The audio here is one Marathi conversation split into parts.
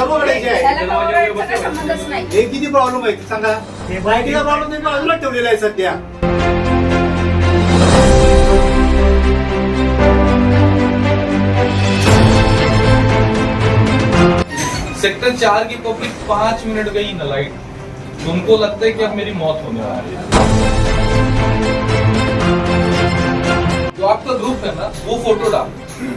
सर्वकडे जे आहे. त्याला कवरेजचा काही संबंधच नाही. हे किती प्रॉब्लेम आहे? सांगा. माहितीचा प्रॉब्लेम तुम्ही बाजूला ठेवलेला आहे सध्या. सेक्टर चार की पब्लिक पाँच मिनट गई ना लाइट। तुमको लगता है कि अब मेरी मौत होने वाली है? जो आपका ग्रुप है ना वो फ़ोटो डाल।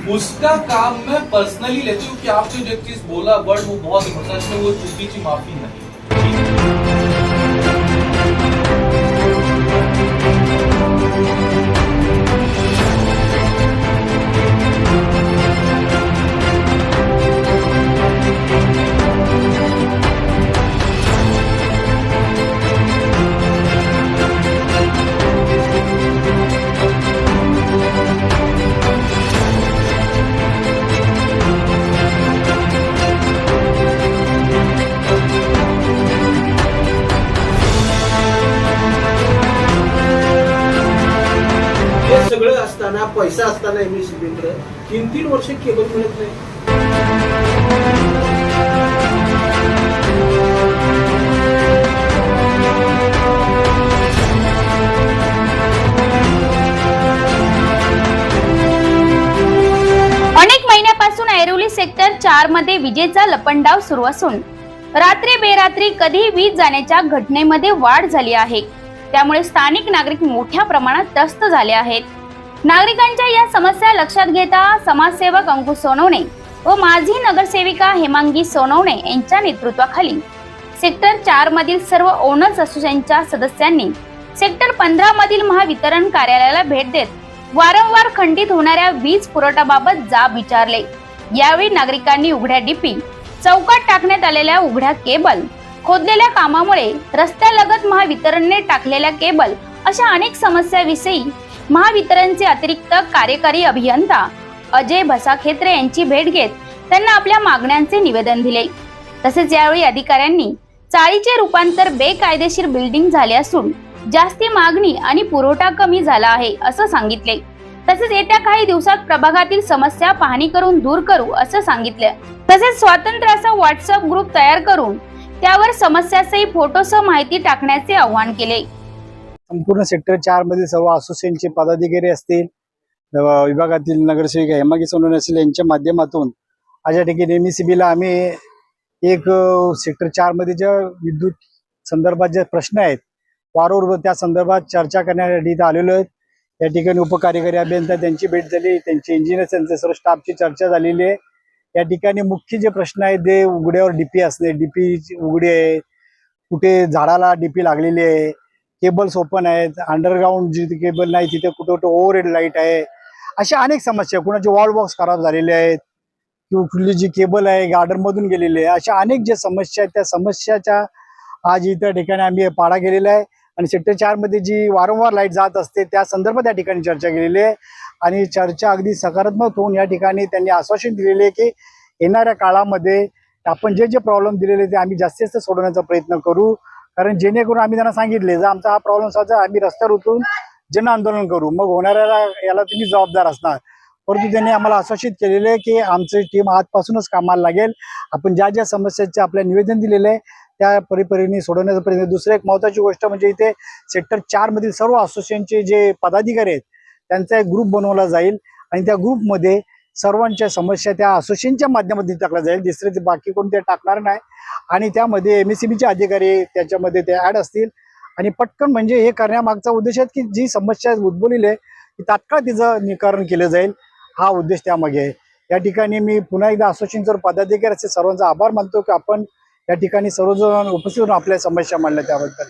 उसका काम मैं पर्सनली लेती हूँ कि आपने जो एक चीज बोला वर्ड वो बहुत इंपॉर्टेंट है वो चूकी की माफी नहीं सगळं असताना पैसा असताना एम एस तीन तीन वर्ष केबल मिळत नाही. अनेक महिन्यापासून ऐरोली सेक्टर चारमध्ये विजेचा लपंडाव सुरू असून रात्री बेरात्री कधी वीज जाण्याच्या घटनेमध्ये वाढ झाली आहे. त्यामुळे स्थानिक नागरिक मोठ्या प्रमाणात त्रस्त झाले आहेत. नागरिकांच्या या समस्या लक्षात घेता समाजसेवक अंकुश सोनवणे व माजी नगरसेविका हेमांगी सोनवणे यांच्या नेतृत्वाखाली सेक्टर चार मधील सर्व ओनर्स असोसिएशनच्या सदस्यांनी सेक्टर पंधरा मधील महावितरण कार्यालयाला भेट देत वारंवार खंडित होणाऱ्या वीज पुरवठ्याबाबत जाब विचारले. यावेळी नागरिकांनी उघड्या डीपी चौकात टाकण्यात आलेल्या उघड्या केबल खोदलेल्या कामामुळे रस्त्यालगत महावितरणने टाकलेल्या केबल अशा अनेक समस्याविषयी महावितरणचे अतिरिक्त कार्यकारी अभियंता अजय भसाखेत्रे यांची भेट घेत त्यांना आपल्या मागण्यांचे निवेदन दिले. तसेच यावेळी अधिकाऱ्यांनी चाळीचे रूपांतर बेकायदेशीर बिल्डिंग झाले असून जास्ती मागणी आणि पुरवठा कमी झाला आहे असं सांगितले. तसेच येत्या काही दिवसात प्रभागातील समस्या पाहणी करून दूर करू असं सांगितलं. तसेच स्वातंत्र्याचा असा व्हॉट्सअप ग्रुप तयार करून त्यावर समस्यासही फोटोसह माहिती टाकण्याचे आवाहन केले. संपूर्ण सेक्टर चार मधील सर्व असोसिएशनचे पदाधिकारी असतील विभागातील नगरसेविका हेमागी सोनवणे असतील यांच्या माध्यमातून आज या ठिकाणी एम ला आम्ही एक सेक्टर चारमध्ये ज्या विद्युत संदर्भात जे प्रश्न आहेत वारंवार त्या संदर्भात चर्चा करण्यासाठी इथं आलेलो आहेत. या ठिकाणी उपकार्यकारी अभियंता त्यांची भेट झाली त्यांचे इंजिनियर त्यांचे सर्व स्टाफची चर्चा झालेली आहे. या ठिकाणी मुख्य जे प्रश्न आहेत ते उघड्यावर डीपी असणे डीपी उघडी आहे. कुठे झाडाला डीपी लागलेली आहे केबल्स ओपन आहेत अंडरग्राऊंड जिथे केबल नाही तिथे कुठं कुठं ओव्हर हेड लाइट आहे. अशा अनेक समस्या कुणाचे वॉल बॉक्स खराब झालेले आहेत किंवा कुठली जी केबल आहे गार्डनमधून मधून गेलेली आहे अशा अनेक ज्या समस्या आहेत त्या समस्याच्या आज इतर ठिकाणी आम्ही पाडा गेलेला आहे. आणि सेक्टर चारमध्ये जी वारंवार लाइट जात असते त्या संदर्भात या ठिकाणी चर्चा केलेली आहे. आणि चर्चा अगदी सकारात्मक होऊन या ठिकाणी त्यांनी आश्वासन दिलेले आहे की येणाऱ्या काळामध्ये आपण जे जे प्रॉब्लेम दिलेले ते आम्ही जास्तीत जास्त सोडवण्याचा प्रयत्न करू. कारण जेणेकरून आम्ही त्यांना सांगितले जर आमचा हा प्रॉब्लेम साधा आम्ही रस्त्यावर उतरून जन आंदोलन करू. मग होणाऱ्याला याला तुम्ही जबाबदार असणार. परंतु त्यांनी आम्हाला आश्वासित केलेले आहे की आमची टीम आजपासूनच कामाला लागेल. आपण ज्या ज्या समस्याचे आपल्या निवेदन दिलेले आहे त्या परिपरीने सोडवण्याचा प्रयत्न. दुसरं एक महत्वाची गोष्ट म्हणजे इथे सेक्टर चार मधील सर्व असोसिएशनचे जे पदाधिकारी आहेत त्यांचा एक ग्रुप बनवला जाईल आणि त्या ग्रुपमध्ये सर्वांच्या समस्या त्या असोसिएशनच्या माध्यमातून टाकल्या जाईल. दुसरे ते बाकी कोण ते टाकणार नाही. आणि त्यामध्ये एम एस चे अधिकारी त्याच्यामध्ये ते ऍड असतील. आणि पटकन म्हणजे हे करण्यामागचा उद्देश आहे की जी समस्या उद्भवलेली आहे ती तात्काळ तिचं निकारण केलं जाईल. हा उद्देश त्यामागे आहे. या ठिकाणी मी पुन्हा एकदा असोसिएशनचं पदाधिकारी असे सर्वांचा आभार मानतो की आपण या ठिकाणी सर्वजण उपस्थित होऊन आपल्या समस्या मांडल्या त्याबद्दल.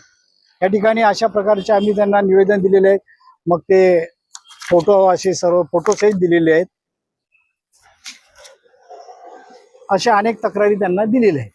या ठिकाणी अशा प्रकारचे आम्ही त्यांना निवेदन दिलेले आहेत. मग ते फोटो असे सर्व फोटोसहित दिलेले आहेत. अशा अनेक तक्रारी त्यांना दिलेल्या आहेत.